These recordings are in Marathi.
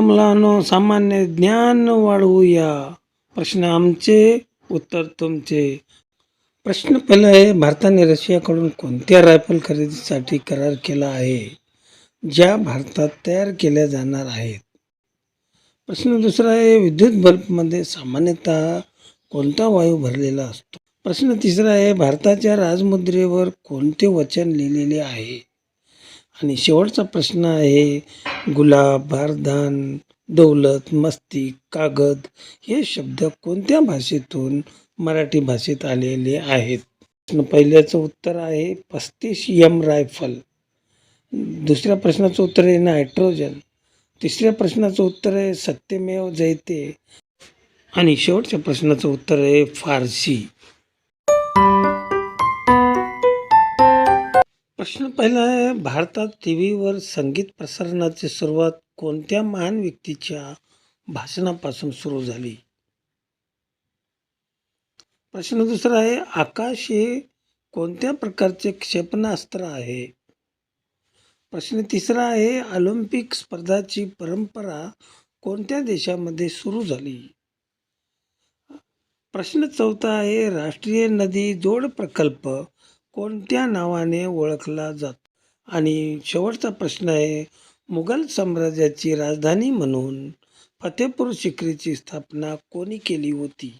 मुलांनो सामान्य ज्ञान वाढवूया. प्रश्न आमचे उत्तर तुमचे. प्रश्न पहिला आहे भारताने रशियाकडून कोणत्या रायफल खरेदीसाठी करार केला आहे ज्या भारतात तयार केल्या जाणार आहेत? प्रश्न दुसरा आहे विद्युत बल्बमध्ये सामान्यतः कोणता वायू भरलेला असतो? प्रश्न तिसरा आहे भारताच्या राजमुद्रेवर कोणते वचन लिहिलेले आहे? आणि शेवटचा प्रश्न आहे गुलाब भारदान दौलत मस्ती कागद हे शब्द कोणत्या भाषेतून मराठी भाषेत आलेले आहेत? प्रश्न पहिल्याचं उत्तर आहे पस्तीस यम रायफल दुसऱ्या प्रश्नाचं उत्तर आहे नायट्रोजन तिसऱ्या प्रश्नाचं उत्तर आहे सत्यमेव जयते. आणि शेवटच्या प्रश्नाचं उत्तर आहे फारसी. प्रश्न पहिला आहे भारतात टी व्हीवर संगीत प्रसारणाची सुरुवात कोणत्या महान व्यक्तीच्या भाषणापासून सुरू झाली? प्रश्न दुसरा आहे आकाश हे कोणत्या प्रकारचे क्षेपणास्त्र आहे? प्रश्न तिसरा आहे ऑलिम्पिक स्पर्धाची परंपरा कोणत्या देशामध्ये सुरू झाली? प्रश्न चौथा आहे राष्ट्रीय नदी जोड प्रकल्प कोणत्या नावाने ओळखला जातो? आणि शेवटचा प्रश्न आहे मुघल साम्राज्याची राजधानी म्हणून फतेपूर सिक्रीची स्थापना कोणी केली होती?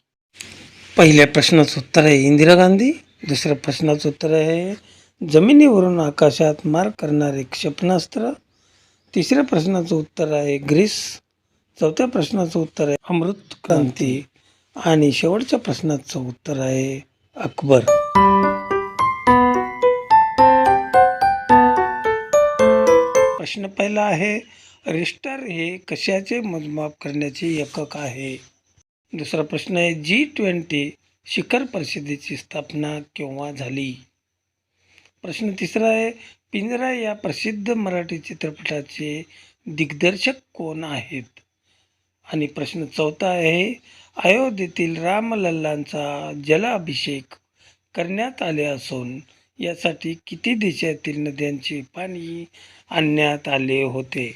पहिल्या प्रश्नाचं उत्तर आहे इंदिरा गांधी दुसऱ्या प्रश्नाचं उत्तर आहे जमिनीवरून आकाशात मार करणारे क्षेपणास्त्र तिसऱ्या प्रश्नाचं उत्तर आहे ग्रीस चौथ्या प्रश्नाचं उत्तर आहे अमृत क्रांती आणि शेवटच्या प्रश्नाचं उत्तर आहे अकबर. प्रश्न पहिला आहे रिस्टर हे कशाचे मोजमाप करण्याचे एकक आहे? दुसरा प्रश्न आहे जी ट्वेंटी शिखर परिषदेची स्थापना केव्हा झाली? प्रश्न तिसरा आहे पिंजरा या प्रसिद्ध मराठी चित्रपटाचे दिग्दर्शक कोण आहेत? आणि प्रश्न चौथा आहे अयोध्येतील रामलल्लांचा जलाभिषेक करण्यात आले असून यासाठी किती देशातील नद्यांचे पाणी आणण्यात आले होते?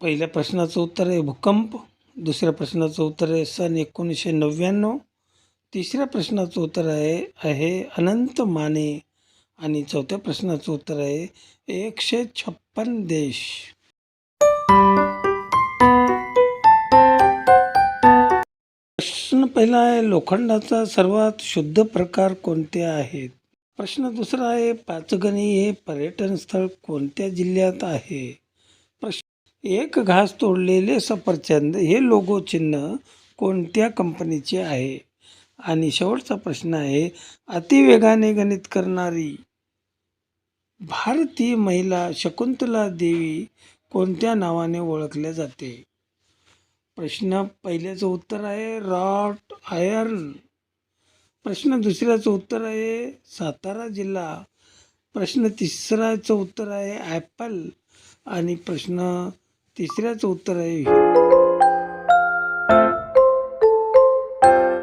पहिल्या प्रश्नाचं उत्तर आहे भूकंप दुसऱ्या प्रश्नाचं उत्तर आहे सन एकोणीसशे नव्याण्णव तिसऱ्या प्रश्नाचं उत्तर आहे आहे अनंत माने आणि चौथ्या प्रश्नाचं उत्तर आहे एकशे छप्पन देश. पहिला आहे लोखंडाचा सर्वात शुद्ध प्रकार कोणते आहेत? प्रश्न दुसरा आहे पाचगणी हे पर्यटन स्थळ कोणत्या जिल्ह्यात आहे? प्रश्न एक घास तोडलेले सफरचंद हे लोगो चिन्ह कोणत्या कंपनीचे आहे? आणि शेवटचा प्रश्न आहे अतिवेगाने गणित करणारी भारतीय महिला शकुंतला देवी कोणत्या नावाने ओळखल्या जाते? प्रश्न पहिल्याचं उत्तर आहे रॉट आयर्न प्रश्न दुसऱ्याचं उत्तर आहे सातारा जिल्हा. प्रश्न तिसऱ्याचं उत्तर आहे ॲपल. आणि प्रश्न तिसऱ्याचं उत्तर आहे